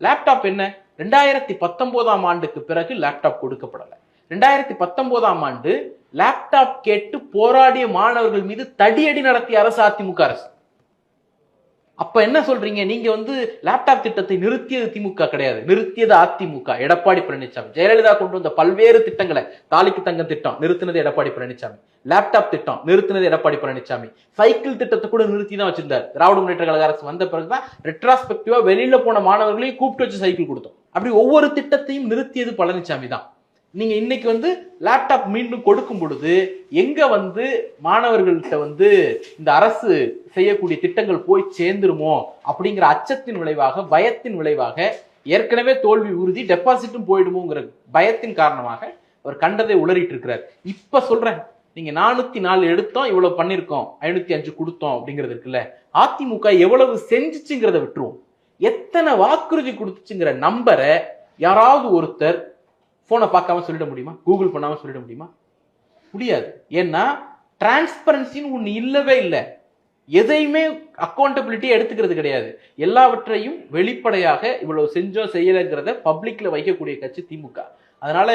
Laptop என்ன? ரெண்டாயிரத்தி பத்தொன்பதாம் ஆண்டுக்கு பிறகு லேப்டாப் கொடுக்கப்படல. ரெண்டாயிரத்தி பத்தொன்பதாம் ஆண்டு லேப்டாப் கேட்டு போராடிய மாணவர்கள் மீது தடியடி நடத்திய அரசு அதிமுக அரசு. அப்ப என்ன சொல்றீங்க? நீங்க வந்து லேப்டாப் திட்டத்தை நிறுத்தியது திமுக கிடையாது. நிறுத்தியது அதிமுக. எடப்பாடி பழனிசாமி ஜெயலலிதா கொண்டு வந்த பல்வேறு திட்டங்களை தாலிக்கு தங்கம் திட்டம் நிறுத்தினது எடப்பாடி பழனிசாமி லேப்டாப் திட்டம் நிறுத்தினது எடப்பாடி பழனிசாமி சைக்கிள் திட்டத்தை கூட நிறுத்தி தான் வச்சிருந்தார். திராவிட முன்னேற்ற கழக அரசு வந்த பிறகுதான் ரெட்ராஸ்பெக்டிவா வெளியில போன மாணவர்களையும் கூப்பிட்டு வச்சு சைக்கிள் கொடுத்தோம். அப்படி ஒவ்வொரு திட்டத்தையும் நிறுத்தியது பழனிசாமி தான் நீங்க இன்னைக்கு வந்து லேப்டாப் மீண்டும் கொடுக்கும் பொழுது எங்க வந்து மாணவர்கள்ட்ட வந்து இந்த அரசு செய்யக்கூடிய திட்டங்கள் போய் சேர்ந்துருமோ அப்படிங்கிற அச்சத்தின் விளைவாக பயத்தின் விளைவாக ஏற்கனவே தோல்வி உறுதி டெபாசிட்டும் போயிடுமோங்கிற பயத்தின் காரணமாக அவர் கண்டதை உளறிட்டு இருக்கிறார் இப்ப சொல்றேன் நீங்க நானூத்தி நாலு எடுத்தோம் இவ்வளவு பண்ணிருக்கோம் ஐநூத்தி அஞ்சு கொடுத்தோம் அப்படிங்கிறது இருக்குல்ல அதிமுக எவ்வளவு செஞ்சுச்சுங்கிறத விட்டுருவோம். எத்தனை வாக்குறுதி கொடுத்துச்சுங்கிற நம்பரை யாராவது ஒருத்தர் ஃபோனை பார்க்காம சொல்லிட முடியுமா? கூகுள் பண்ணாம சொல்லிட முடியுமா? முடியாது. ஏன்னா டிரான்ஸ்பரன்சின்னு ஒன்று இல்லவே இல்லை. எதையுமே அக்கௌண்டபிலிட்டி எடுத்துக்கிறது கிடையாது. எல்லாவற்றையும் வெளிப்படையாக இவ்வளவு செஞ்சோம் செய்யலைங்கிறத பப்ளிக்ல வைக்கக்கூடிய கட்சி திமுக. அதனால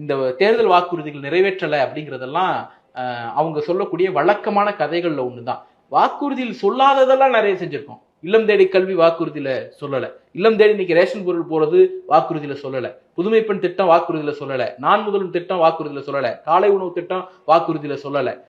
இந்த தேர்தல் வாக்குறுதிகள் நிறைவேற்றலை அப்படிங்கிறதெல்லாம் அவங்க சொல்லக்கூடிய வழக்கமான கதைகளில் ஒன்று தான் வாக்குறுதியில் சொல்லாததெல்லாம் நிறைய செஞ்சிருக்கோம். இல்லம் தேடி கல்வி வாக்குறுதியில சொல்லல. இல்லம் தேடி இன்னைக்கு ரேஷன் பொருள் போறது வாக்குறுதியில சொல்லல. புதுமை பெண் திட்டம் வாக்குறுதியில சொல்லல. நான் முதலும் திட்டம் வாக்குறுதியில சொல்லல. காலை உணவு திட்டம் வாக்குறுதியில சொல்லல.